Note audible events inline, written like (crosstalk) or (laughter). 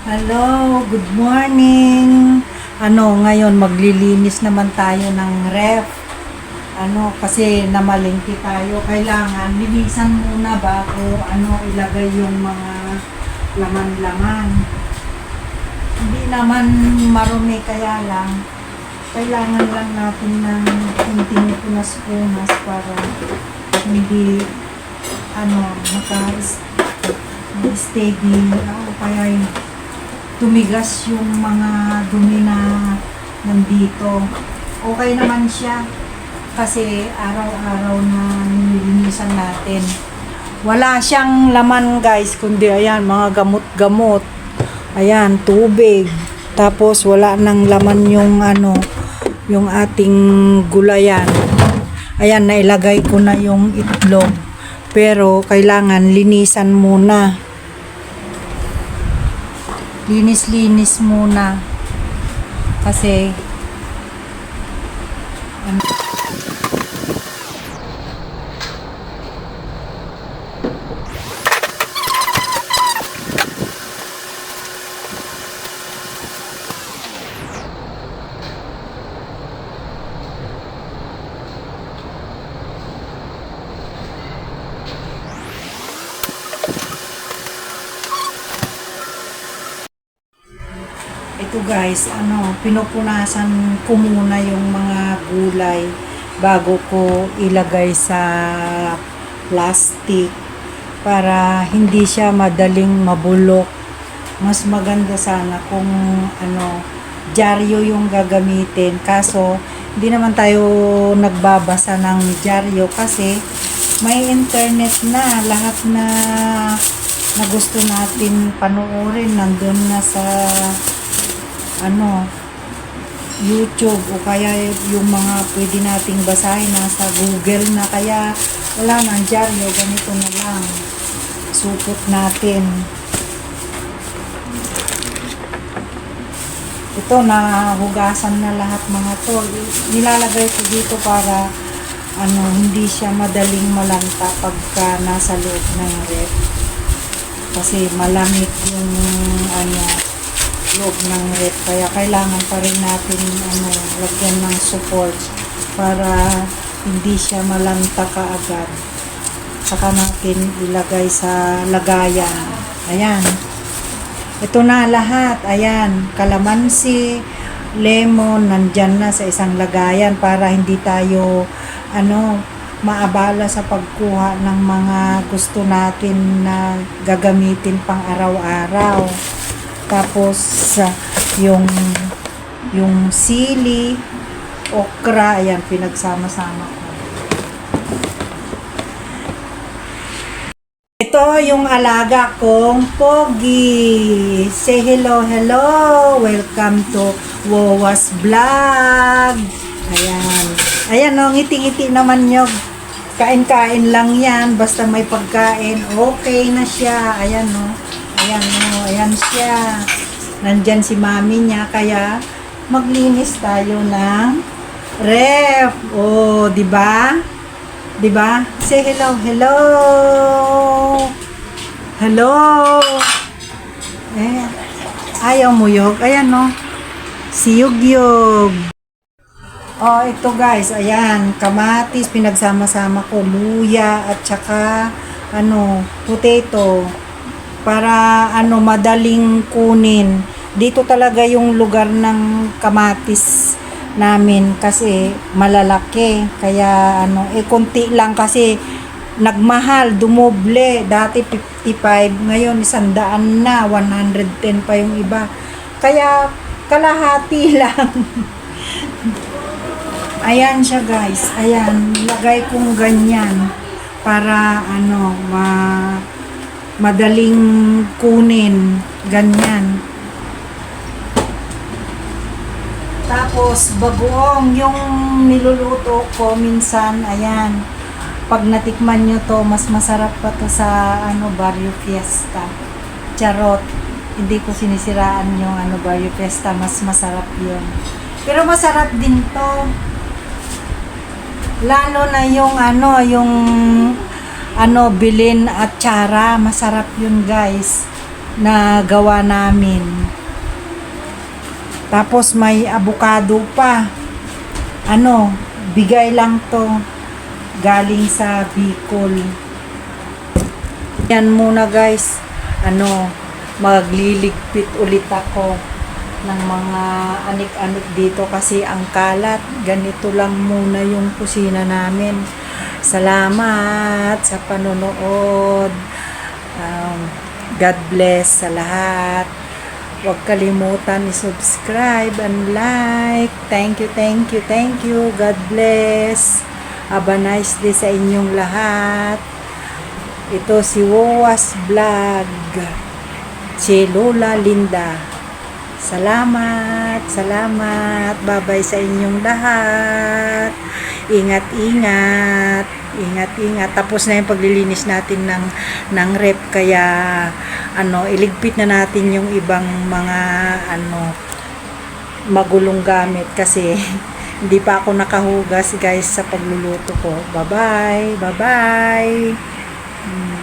Hello, good morning. Ano, ngayon maglilinis naman tayo ng ref. Ano, kasi namalingki tayo. Kailangan linisan muna bago ano ilagay yung mga laman-laman. Hindi naman marumi kaya lang kailangan lang natin ng kunting punas-punas para hindi ano, maka steady o kaya yung tumigas yung mga dumi na nandito. Okay naman siya kasi araw-araw na nililinisan natin. Wala siyang laman guys, kundi ayan, mga gamot-gamot. Ayan, tubig. Tapos wala nang laman yung ano, yung ating gulayan. Ayan, nailagay ko na yung itlog. Pero kailangan linisan muna. Linis-linis muna. Kasi Ito guys, ano, pinupunasan ko muna yung mga gulay bago ko ilagay sa plastic para hindi siya madaling mabulok. Mas maganda sana kung ano, dyaryo yung gagamitin. Kaso, hindi naman tayo nagbabasa ng dyaryo kasi may internet na. Lahat na na gusto natin panoorin nandun na sa ano, YouTube o kaya yung mga pwede nating basahin nasa Google na kaya wala nang dyaryo, ganito na lang. Supot natin. Ito, nahugasan na lahat mga to. Nilalagay ko dito para ano, hindi siya madaling malanta pagka nasa loob ng ref. Kasi malamig yung ano, loob ng rep. Kaya kailangan pa rin natin ano, lagyan ng support para hindi siya malanta kaagad. Saka natin ilagay sa lagayan ayan. Ito na lahat. Ayan. Kalamansi lemon nandyan na sa isang lagayan para hindi tayo ano maabala sa pagkuha ng mga gusto natin na gagamitin pang araw-araw tapos sa yung yung sili, okra, ayan pinagsama-sama ko. Ito yung alaga kong Pogi. Say hello, hello. Welcome to Wawas Vlog. Ayan. Ayan o, ngiti-ngiti naman nyo. Kain-kain lang yan. Basta may pagkain. Okay na siya. Ayan o. Ayan o. Ayan siya. Nandyan si mami niya. Kaya maglinis tayo ng ref. O, di ba? Di ba? Say hello, hello. Hello. Eh, ayaw mo yog. Ayan no. Si Yugyog. Oh, ito guys, ayan, kamatis, pinagsama-sama ko, luya, at saka, ano, potato, para, ano, madaling kunin. Dito talaga yung lugar ng kamatis namin kasi malalaki. Kaya, ano, eh, konti lang kasi nagmahal, dumoble. Dati 55, ngayon isandaan na, 110 pa yung iba. Kaya, kalahati (laughs) lang. Ayan siya guys. Ayan, lagay kong ganyan para ano, ma madaling kunin. Ganyan. Tapos bagoong yung niluluto ko minsan, ayan. Pag natikman nyo to, mas masarap pa to sa ano, Barrio Fiesta. Charot. Hindi ko sinisiraan yung ano, Barrio Fiesta. Mas masarap yun. Pero masarap din to. Lalo na yung ano, yung ano, bilin at tsara. Masarap yun guys. na gawa namin. Tapos may avocado pa. Ano, bigay lang to galing sa Bicol. Yan muna guys. Ano, magliligpit ulit ako ng mga anik-anik dito kasi ang kalat. Ganito lang muna yung kusina namin. Salamat sa panonood. Um, God bless sa lahat. Huwag kalimutan i-subscribe and like. Thank you, thank you, thank you. God bless. Have a nice day sa inyong lahat. Ito si Wowas Vlog. Si Lola Linda. Salamat, salamat. Babay sa inyong lahat. Ingat, ingat. Ingat, ingat. Tapos na yung paglilinis natin ng, ng rep. Kaya, ano, iligpit na natin yung ibang mga, ano, magulong gamit. Kasi, (laughs) hindi pa ako nakahugas, guys, sa pagluluto ko. Bye-bye. Bye-bye. Mm.